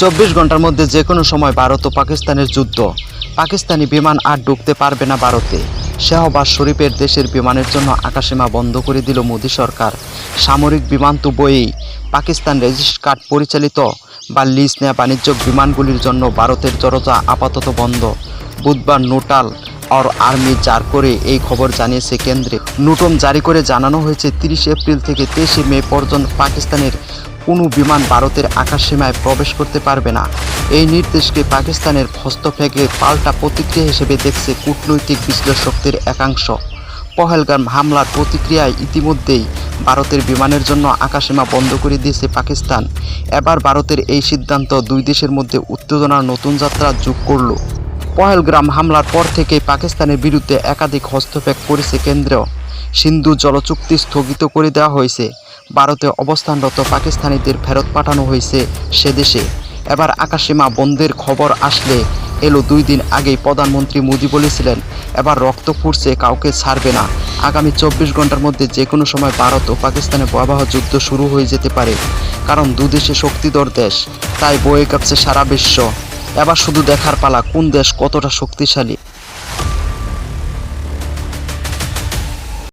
চব্বিশ ঘণ্টার মধ্যে যে কোনো সময় ভারত ও পাকিস্তানের যুদ্ধ। পাকিস্তানি বিমান আর ঢুকতে পারবে না ভারতে। শাহবাজ শরীফের দেশের বিমানের জন্য আকাশসীমা বন্ধ করে দিল মোদী সরকার। সামরিক বিমান তো বয়েই পাকিস্তান রেজিস্ট কার্ড পরিচালিত বা লিজ নেয়া বাণিজ্যিক বিমানগুলির জন্য ভারতের দরজা আপাতত বন্ধ। বুধবার নোটাল আর আর্মি জার করে এই খবর জানিয়েছে কেন্দ্রে। নোটম জারি করে জানানো হয়েছে, তিরিশ এপ্রিল থেকে তেইশে মে পর্যন্ত পাকিস্তানের কোনো বিমান ভারতের আকাশসীমায় প্রবেশ করতে পারবে না। এই নির্দেশকে পাকিস্তানের হস্তক্ষেপে পাল্টা প্রতিক্রিয়া হিসেবে দেখছে কূটনৈতিক বিশ্লেষকদের একাংশ। পহেলগাম হামলার প্রতিক্রিয়ায় ইতিমধ্যেই ভারতের বিমানের জন্য আকাশসীমা বন্ধ করে দিয়েছে পাকিস্তান। এবার ভারতের এই সিদ্ধান্ত দুই দেশের মধ্যে উত্তেজনার নতুন যাত্রা যোগ করল। পহেলগ্রাম হামলার পর থেকেই পাকিস্তানের বিরুদ্ধে একাধিক হস্তক্ষেপ করেছে কেন্দ্র। সিন্ধু জলচুক্তি স্থগিত করে দেওয়া হয়েছে। ভারতে অবস্থানরত পাকিস্তানিদের ফেরত পাঠানো হয়েছে সে দেশে। এবার আকাশসীমা বন্ধের খবর আসলে এলো দুই দিন আগেই প্রধানমন্ত্রী মোদী বলেছিলেন, এবার রক্ত ফুটছে কাউকে ছাড়বে না। আগামী চব্বিশ ঘণ্টার মধ্যে যে কোনো সময় ভারত ও পাকিস্তানে ভয়াবহ যুদ্ধ শুরু হয়ে যেতে পারে, কারণ দুদেশে শক্তিধর দেশ, তাই বয়ে কাঁপছে সারা বিশ্ব। এবার শুধু দেখার পালা, কোন দেশ কতটা শক্তিশালী?